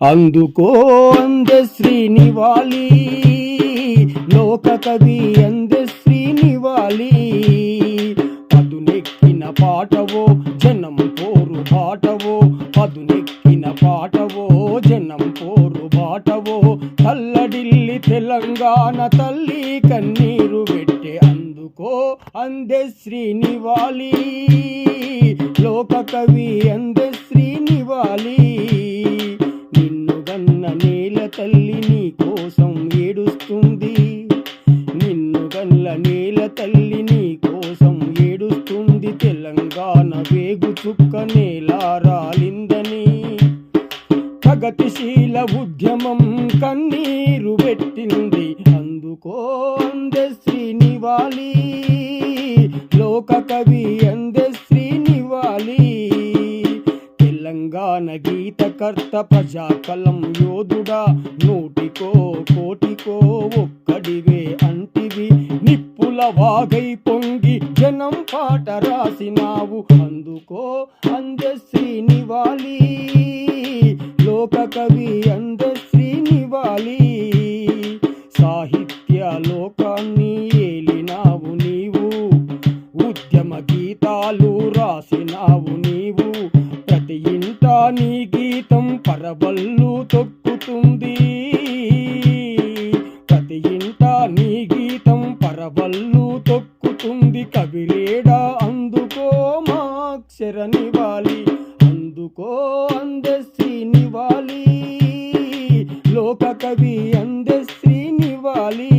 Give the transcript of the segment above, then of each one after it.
అందుకో అందే శ్రీనివాలి లోక కవి అందే శ్రీనివాలి పదునెక్కిన పాటవో జనం పోరు బాటవో పదునెక్కిన పాటవో జనం పోరు బాటవో. తల్లడిల్లి తెలంగాణ తల్లి కన్నీరు పెట్టే అందుకో అందే శ్రీనివాలి లోక కవి అందే నీ కోసం ఏడుస్తుంది తెలంగాణ వేగు చుక్క నేల రాలిందని. ప్రగతిశీల ఉద్యమం కన్నీరు పెట్టింది అందుకో అందే శ్రీనివాలి. లోక కవి అందే శ్రీనివాలి. తెలంగాణ గీతకర్త ప్రజాకలం యోధుడా నూటికో కోటికో ఒక్కడివే. వాగై పొంగి జనం పాట రాసినావు. అందుకో అందశ్రీ నివాలి లోక కవి అందశ్రీ నివాలి సాహిత్య లోకాన్ని ఏలినావు నీవు ఉద్యమ గీతాలు రాసినావు నీవు. ప్రతి ఇంట నీ గీతం పరబల్లు తొక్కుతుంది. అందుకో మా అక్షర నివాలి అందుకో అందే శ్రీనివాలి లోక కవి అందే శ్రీనివాలి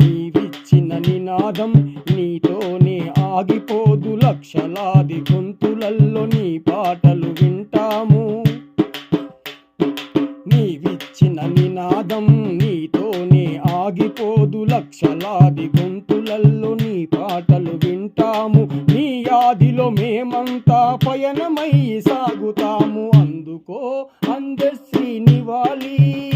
నీవిచ్చిన నినాదం నీతోనే ఆగిపోదు లక్షలాది గొంతులల్లో నీ పాటలు వింటాము. నీవిచ్చిన నినాదం పయనమై సాగుతాము. అందుకో అందశ్రీ శ్రీనివాలి.